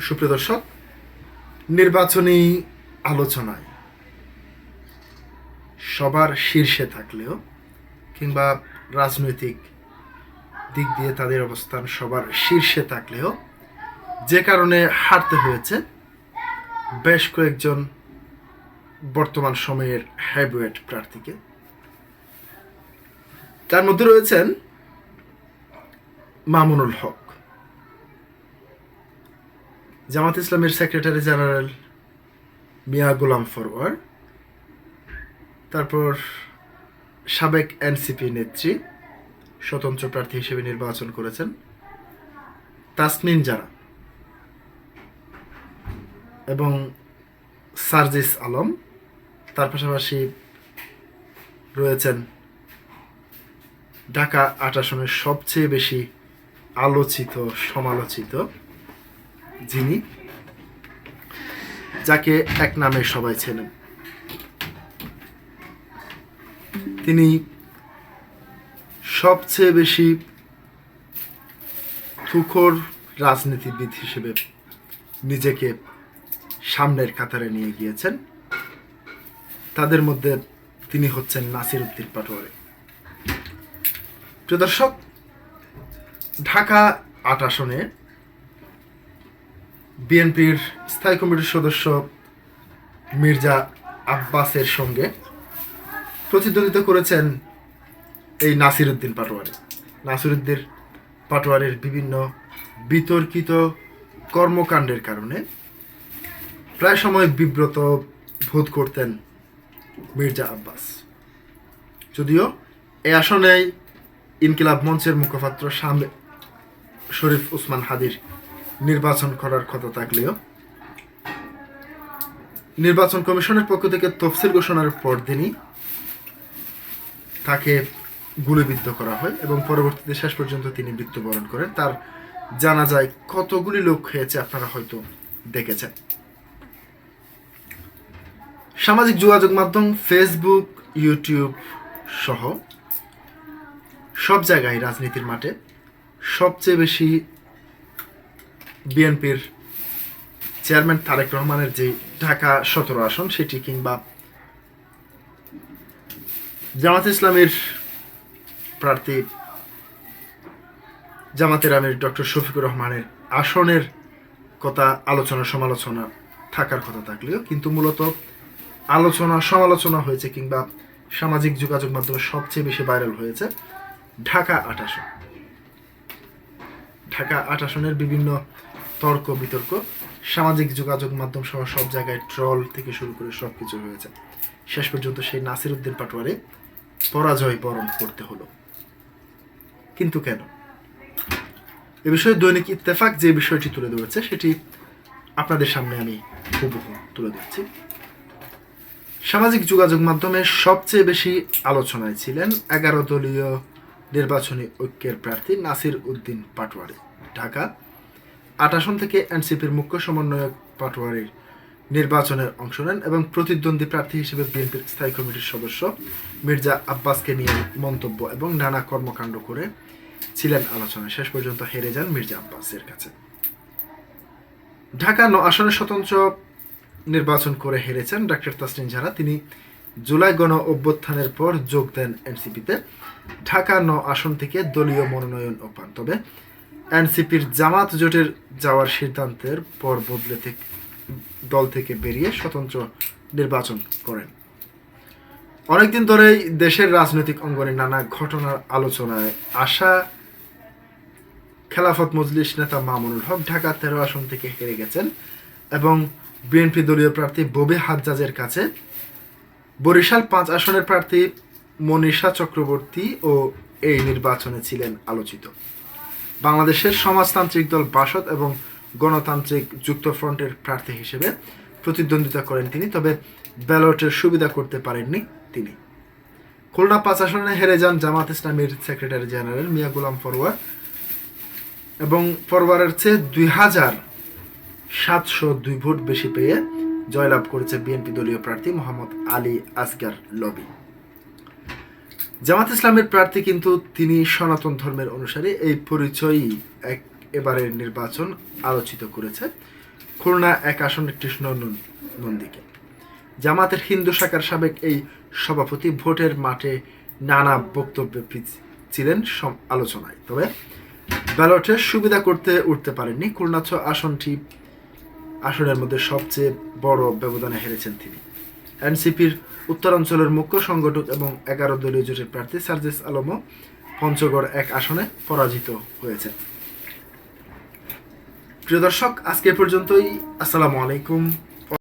সুপ্রিয় দর্শক, নির্বাচনী আলোচনায় সবার শীর্ষে থাকলেও কিংবা রাজনৈতিক দিক দিয়ে তাদের অবস্থান সবার শীর্ষে থাকলেও যে কারণে হারতে হয়েছে বেশ কয়েকজন বর্তমান সময়ের হ্যাভওয়েট প্রার্থীকে। তার মধ্যে রয়েছেন মামুনুল হক। জামাত ইসলামের সেক্রেটারি জেনারেল মিয়া গোলাম ফরওয়ার, তারপর সাবেক এনসিপি নেত্রী, স্বতন্ত্র প্রার্থী হিসেবে নির্বাচন করেছেন তাসনিন জারা এবং সার্জিস আলম। তার পাশাপাশি রয়েছেন ঢাকা আট আসনের সবচেয়ে বেশি আলোচিত, সমালোচিত যিনি, যাকে এক নামে সবাই চেনেন। তিনি সবচেয়ে বেশি তুখোর রাজনীতিবিদ হিসেবে নিজেকে সামনের কাতারে নিয়ে গিয়েছেন। তাদের মধ্যে তিনি হচ্ছেন নাসির উদ্দিন পাটোয়ারি। প্রিয় দর্শক, ঢাকা আট আসনে বিএনপির স্থায়ী কমিটির সদস্য মির্জা আব্বাসের সঙ্গে প্রতিদ্বন্দ্বিতা করেছেন এই নাসির উদ্দিন পাটোয়ারি। নাসির উদ্দিন পাটোয়ারির বিভিন্ন বিতর্কিত কর্মকাণ্ডের কারণে প্রায় সময় বিব্রত বোধ করতেন মির্জা আব্বাস। যদিও এই আসনে ইনকিলাব মঞ্চের মুখপাত্র সামনে শরীফ ওসমান হাদির নির্বাচন করার কথা থাকলেও। নির্বাচন কমিশনের পক্ষ থেকে তফসিল ঘোষণার পরদিনই তাকে গুলিবিদ্ধ করা হয় এবং পরবর্তীতে শেষ পর্যন্ত তিনি মৃত্যুবরণ করেন। তার জানা যায় কতগুলি লোক হয়েছে আপনারা হয়তো দেখেছেন। সামাজিক যোগাযোগ মাধ্যম ফেসবুক ইউটিউব সহ সব জায়গায় রাজনীতির মাঠে সবচেয়ে বেশি বিএনপির চেয়ারম্যান তারেক রহমানের যে ঢাকা সতেরো আসন, সেটি কিংবা জামাত ইসলামের প্রার্থী জামাতের আমির ডক্টর শফিকুর রহমানের আসনের কথা আলোচনা, সমালোচনা থাকার কথা থাকলেও কিন্তু মূলত আলোচনা, সমালোচনা হয়েছে কিংবা সামাজিক যোগাযোগ মাধ্যমে সবচেয়ে বেশি ভাইরাল হয়েছে ঢাকা আট আসন। ঢাকা আট আসনের বিভিন্ন তর্ক, বিতর্ক, সামাজিক যোগাযোগ মাধ্যম সহ সব জায়গায় ট্রল থেকে শুরু করে সব কিছু হয়েছে। শেষ পর্যন্ত সেই নাসির উদ্দিন পাটোয়ারে পরাজয় বরণ করতে হলো। কিন্তু কেন? এ বিষয়ে দৈনিক ইত্তেফাক যে বিষয়টি তুলে ধরেছে, সেটি আপনাদের সামনে আমি হুবহু তুলে ধরছি। সামাজিক যোগাযোগ মাধ্যমে সবচেয়ে বেশি আলোচনায় ছিলেন এগারো দলীয় নির্বাচনী ঐক্যের প্রার্থী নাসির উদ্দিন পাটোয়ারি, ঢাকা। আট আসন থেকে এনসিপির মুখ্য সমন্বয়ক পাটোয়ারির নির্বাচনের অংশ নেন এবং প্রতিদ্বন্দ্বী প্রার্থী হিসেবে বিএনপির স্থায়ী কমিটির সদস্য মির্জা আব্বাসকে নিয়ে মন্তব্য এবং নানা কর্মকাণ্ড করে ছিলেন আলোচনায়। শেষ পর্যন্ত হেরে যান মির্জা আব্বাসের কাছে। ঢাকা ন আসনের স্বতন্ত্র নির্বাচন করে হেরেছেন ডাক্তার তাসলিন ঝাড়া তিনি জুলাই গণ অভ্যুত্থানের পর যোগ দেন এনসিপিতে। ঢাকা ন আসন থেকে দলীয় মনোনয়ন পান। তবে এনসিপির জামাত জোটের যাওয়ার সিদ্ধান্তের পর বদলে থেকে দল থেকে বেরিয়ে স্বতন্ত্র নির্বাচন করেন। অনেকদিন ধরেই দেশের রাজনৈতিক অঙ্গনে নানা ঘটনার আলোচনায় আসা খেলাফত মজলিস নেতা মামুনুল হক ঢাকা তেরো আসন থেকে হেরে গেছেন এবং বিএনপি দলীয় প্রার্থী ববি হাজ্জাজের কাছে বরিশাল পাঁচ আসনের প্রার্থী মনীষা চক্রবর্তী ও এই নির্বাচনে ছিলেন আলোচিত। বাংলাদেশের সমাজতান্ত্রিক দল বাসদ এবং গণতান্ত্রিক যুক্তফ্রন্টের প্রার্থী হিসেবে প্রতিদ্বন্দ্বিতা করেন তিনি, তবে ব্যালটের সুবিধা করতে পারেননি তিনি। খুলনা পাঁচ আসনে হেরে যান জামাত ইসলামীর সেক্রেটারি জেনারেল মিয়া গুলাম ফরওয়ার এবং ফরওয়ারের চেয়ে দুই হাজার সাতশো দুই ভোট বেশি পেয়ে জয়লাভ করেছে বিএনপি দলীয় প্রার্থী মোহাম্মদ আলী আসগার লবি। জামাত ইসলামের প্রার্থী কিন্তু তিনি সনাতন ধর্মের অনুসারে। এই পরিচয়ই এক এবারের নির্বাচন আলোচিত করেছে। খুলনা এক আসনে কৃষ্ণ নন্দীকে। জামাতের হিন্দু শাখার সাবেক এই সভাপতি ভোটের মাঠে নানা বক্তব্যে ছিলেন আলোচনায়। তবে ব্যালটের সুবিধা করতে উঠতে পারেননি। খুলনা আসনটি আসনের মধ্যে সবচেয়ে বড় ব্যবধানে হেরেছেন তিনি। এনসিপির উত্তরাঞ্চলের মুখ্য সংগঠক এবং এগারো দলীয় জোটের প্রার্থী সার্জেস আলমও পঞ্চগড় এক আসনে পরাজিত হয়েছে। প্রিয় দর্শক, আজকে পর্যন্তই। আসসালামু আলাইকুম।